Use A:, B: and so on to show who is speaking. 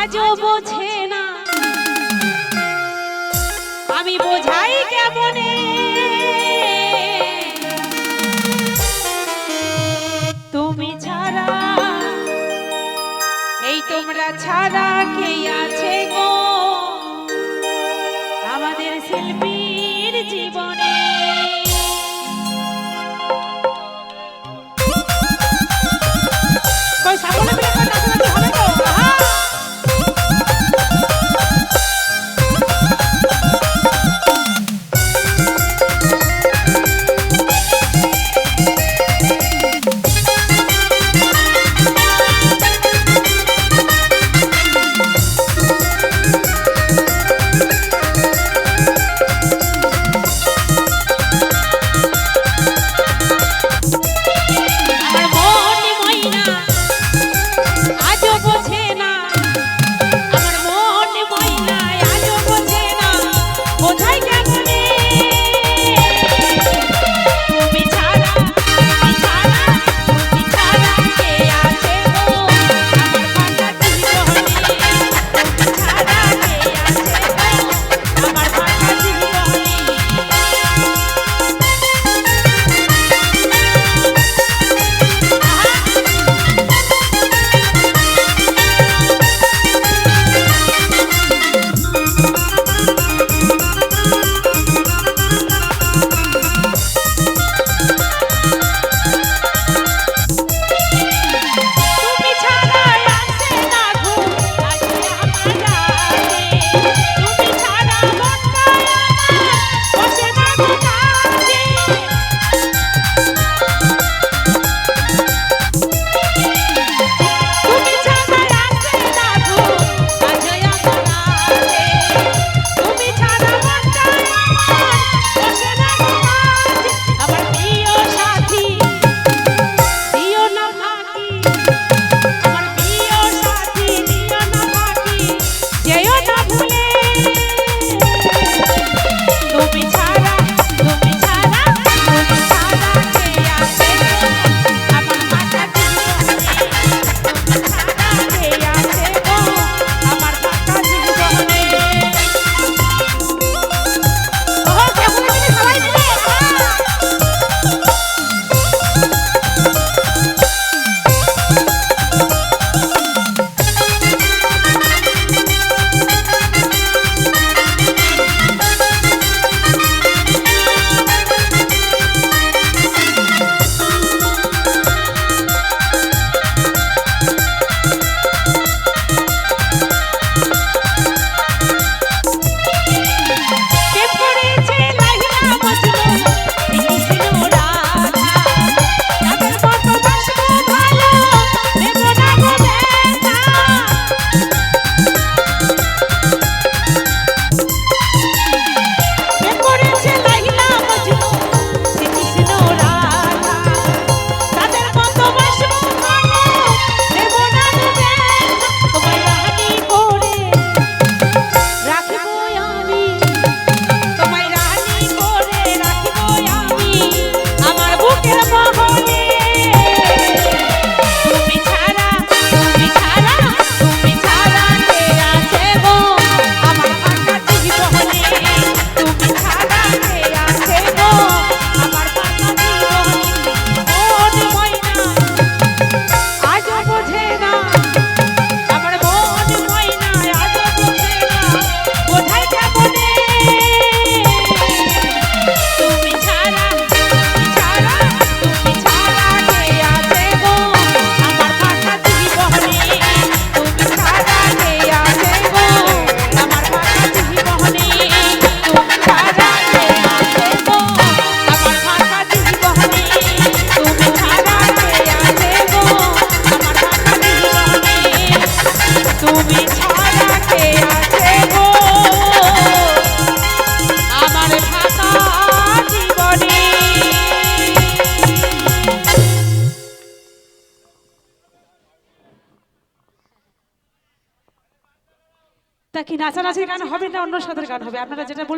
A: আজও বোঝে না। আমি বোঝাই কেমনে? তা কি নাচানাচির গান হবে না অন্য সাদের গান হবে। আপনারা যেটা